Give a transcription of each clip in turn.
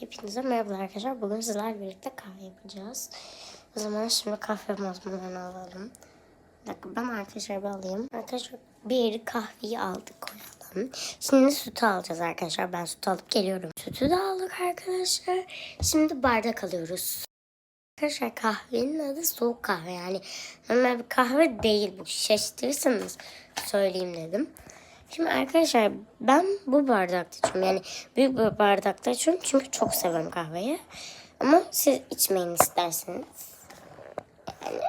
Hepinize merhaba arkadaşlar. Bugün sizlerle birlikte kahve yapacağız. O zaman şimdi kahve mazmalarını alalım. Bir dakika ben arkadaşlar alayım. Arkadaşlar bir kahveyi aldık koyalım. Şimdi sütü alacağız arkadaşlar. Ben sütü alıp geliyorum. Sütü de aldık arkadaşlar. Şimdi bardak alıyoruz. Arkadaşlar kahvenin adı soğuk kahve yani normal bir kahve değil bu şaşırtırsanız söyleyeyim dedim. Şimdi arkadaşlar ben bu bardakta içiyorum yani büyük bir bardakta içiyorum çünkü çok seviyorum kahveyi. Ama siz içmeyin isterseniz. Yani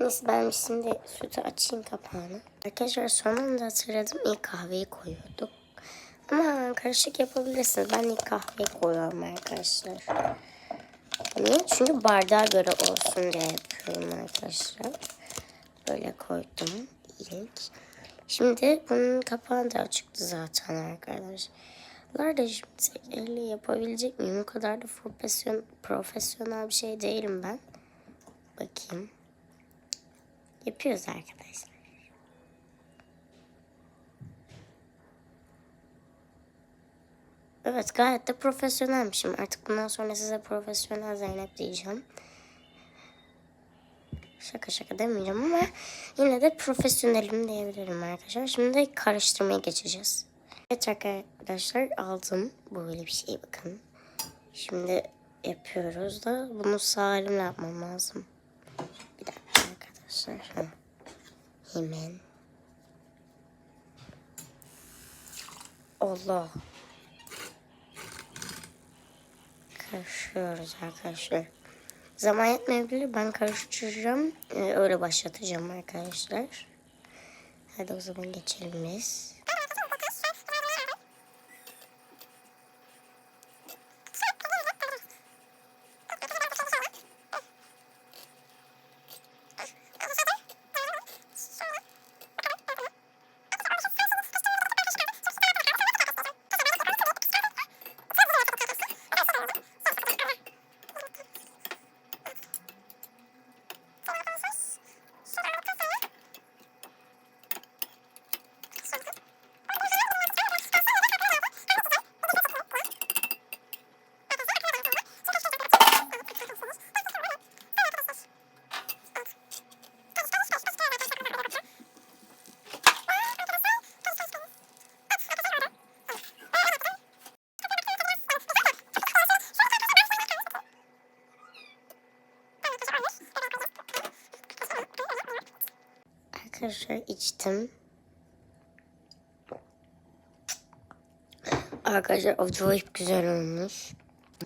neyse ben şimdi sütü açayım kapağını. Arkadaşlar son anda hatırladım ilk kahveyi koyuyorduk. Ama karışık yapabilirsiniz. Ben ilk kahveyi koyuyorum arkadaşlar. Niye? Çünkü bardağa göre olsun diye yapıyorum arkadaşlar. Böyle koydum ilk. Şimdi bunun kapağı da açıktı zaten arkadaşlar. da şimdi tek yapabilecek miyim? O kadar da profesyon, profesyonel bir şey değilim ben. Bakayım. Yapıyoruz arkadaşlar. Evet gayet de profesyonelmişim. Artık bundan sonra size profesyonel Zeynep diyeceğim. Şaka şaka demeyeceğim ama yine de profesyonelim diyebilirim arkadaşlar. Şimdi karıştırmaya geçeceğiz. Evet arkadaşlar aldım böyle bir şey bakın. Şimdi yapıyoruz da bunu sağ elimle yapmam lazım. Bir dakika arkadaşlar. Hemen. Allah. Karışıyoruz arkadaşlar. Zaman yetmeyebilir. Ben karıştıracağım. Ee, öyle başlatacağım arkadaşlar. Hadi o zaman geçelim biz. Arkadaşlar içtim. Arkadaşlar acayip güzel olmuş.